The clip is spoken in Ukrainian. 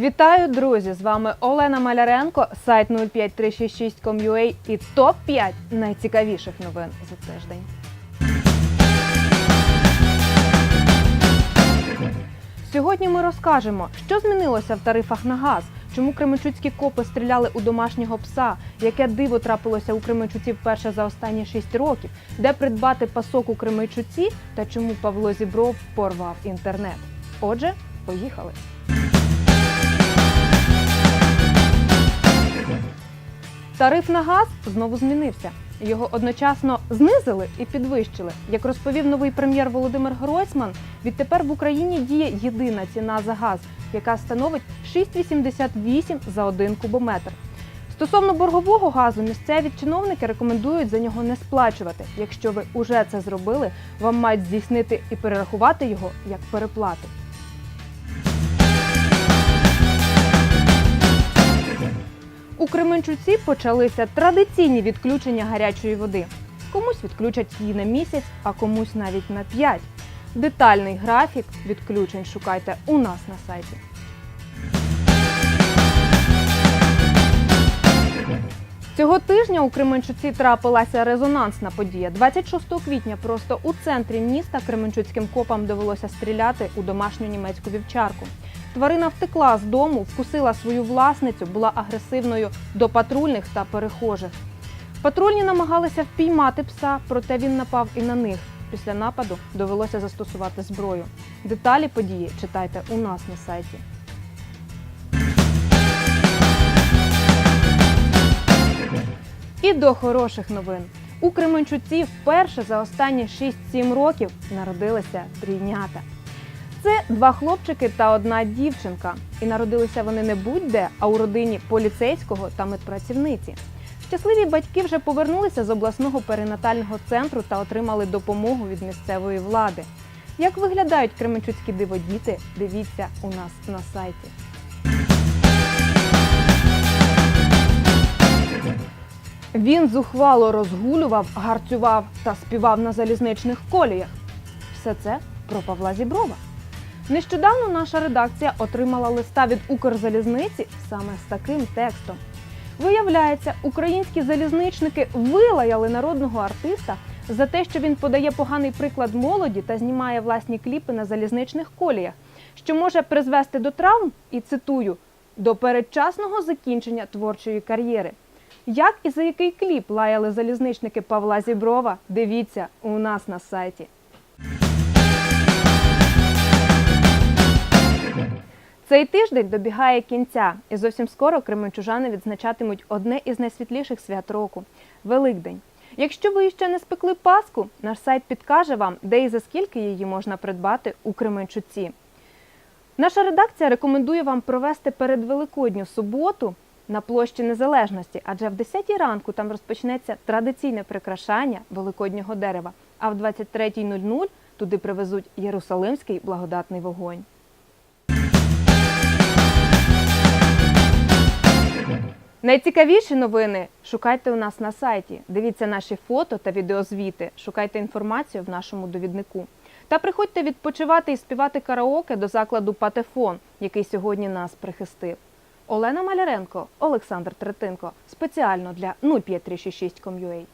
Вітаю, друзі! З вами Олена Маляренко, сайт 05366.com.ua і топ-5 найцікавіших новин за тиждень. Сьогодні ми розкажемо, що змінилося в тарифах на газ, чому кременчуцькі копи стріляли у домашнього пса, яке диво трапилося у Кременчуці вперше за останні 6 років, де придбати пасок у Кременчуці та чому Павло Зібров порвав інтернет. Отже, поїхали. Тариф на газ знову змінився. Його одночасно знизили і підвищили. Як розповів новий прем'єр Володимир Гройсман, відтепер в Україні діє єдина ціна за газ, яка становить 6,88 за один кубометр. Стосовно боргового газу, місцеві чиновники рекомендують за нього не сплачувати. Якщо ви уже це зробили, вам мають здійснити і перерахувати його як переплату. Кременчуці почалися традиційні відключення гарячої води. Комусь відключать її на місяць, а комусь навіть на п'ять. Детальний графік відключень шукайте у нас на сайті. Цього тижня у Кременчуці трапилася резонансна подія. 26 квітня просто у центрі міста Кременчуцьким копам довелося стріляти у домашню німецьку вівчарку. Тварина втекла з дому, вкусила свою власницю, була агресивною до патрульних та перехожих. Патрульні намагалися впіймати пса, проте він напав і на них. Після нападу довелося застосувати зброю. Деталі події читайте у нас на сайті. І до хороших новин. У Кременчуці вперше за останні 6-7 років народилися трійнята. Це два хлопчики та одна дівчинка. І народилися вони не будь-де, а у родині поліцейського та медпрацівниці. Щасливі батьки вже повернулися з обласного перинатального центру та отримали допомогу від місцевої влади. Як виглядають кременчуцькі диводіти, дивіться у нас на сайті. Він зухвало розгулював, гарцював та співав на залізничних коліях. Все це про Павла Зіброва. Нещодавно наша редакція отримала листа від Укрзалізниці саме з таким текстом. Виявляється, українські залізничники вилаяли народного артиста за те, що він подає поганий приклад молоді та знімає власні кліпи на залізничних коліях, що може призвести до травм і цитую до передчасного закінчення творчої кар'єри. Як і за який кліп лаяли залізничники Павла Зіброва, дивіться у нас на сайті. Цей тиждень добігає кінця, і зовсім скоро кременчужани відзначатимуть одне із найсвітліших свят року Великдень. Якщо ви ще не спекли Паску, наш сайт підкаже вам, де і за скільки її можна придбати у Кременчуці. Наша редакція рекомендує вам провести передвеликодню суботу на площі Незалежності, адже в 10 ранку там розпочнеться традиційне прикрашання великоднього дерева, а в 23.00 туди привезуть Єрусалимський благодатний вогонь. Найцікавіші новини шукайте у нас на сайті. Дивіться наші фото та відеозвіти. Шукайте інформацію в нашому довіднику. Та приходьте відпочивати і співати караоке до закладу Патефон, який сьогодні нас прихистив. Олена Маляренко, Олександр Третинко. Спеціально для 05366.com.ua.